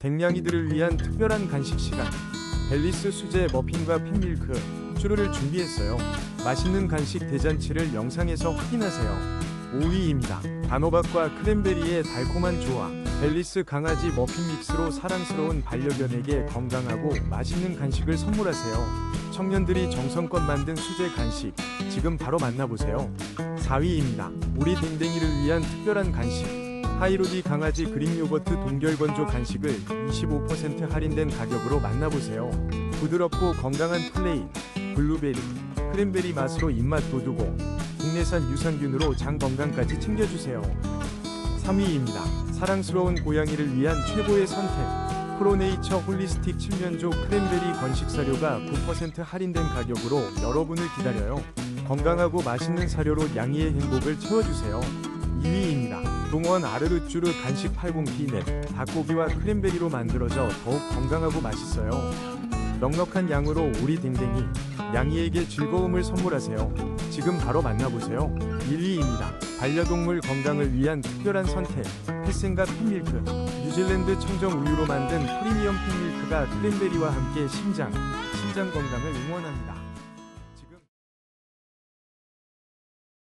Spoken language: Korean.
댕냥이들을 위한 특별한 간식 시간. 벨리스 수제 머핀과 팬밀크, 쭈루를 준비했어요. 맛있는 간식 대잔치를 영상에서 확인하세요. 5위입니다. 단호박과 크랜베리의 달콤한 조화. 벨리스 강아지 머핀 믹스로 사랑스러운 반려견에게 건강하고 맛있는 간식을 선물하세요. 청년들이 정성껏 만든 수제 간식. 지금 바로 만나보세요. 4위입니다. 우리 댕댕이를 위한 특별한 간식. 하이로디 강아지 그릭 요거트 동결 건조 간식을 25% 할인된 가격으로 만나보세요. 부드럽고 건강한 플레인, 블루베리, 크랜베리 맛으로 입맛 돋우고 국내산 유산균으로 장 건강까지 챙겨주세요. 3위입니다. 사랑스러운 고양이를 위한 최고의 선택. 프로네이처 홀리스틱 칠면조 크랜베리 건식 사료가 9% 할인된 가격으로 여러분을 기다려요. 건강하고 맛있는 사료로 양이의 행복을 채워주세요. 2위입니다. 동원 아르르쭈르 간식 80P넷 닭고기와 크랜베리로 만들어져 더욱 건강하고 맛있어요. 넉넉한 양으로 우리 댕댕이 양이에게 즐거움을 선물하세요. 지금 바로 만나보세요. 1위입니다. 반려동물 건강을 위한 특별한 선택 패생과 팬밀크 뉴질랜드 청정 우유로 만든 프리미엄 팬밀크가 크랜베리와 함께 심장, 심장 건강을 응원합니다.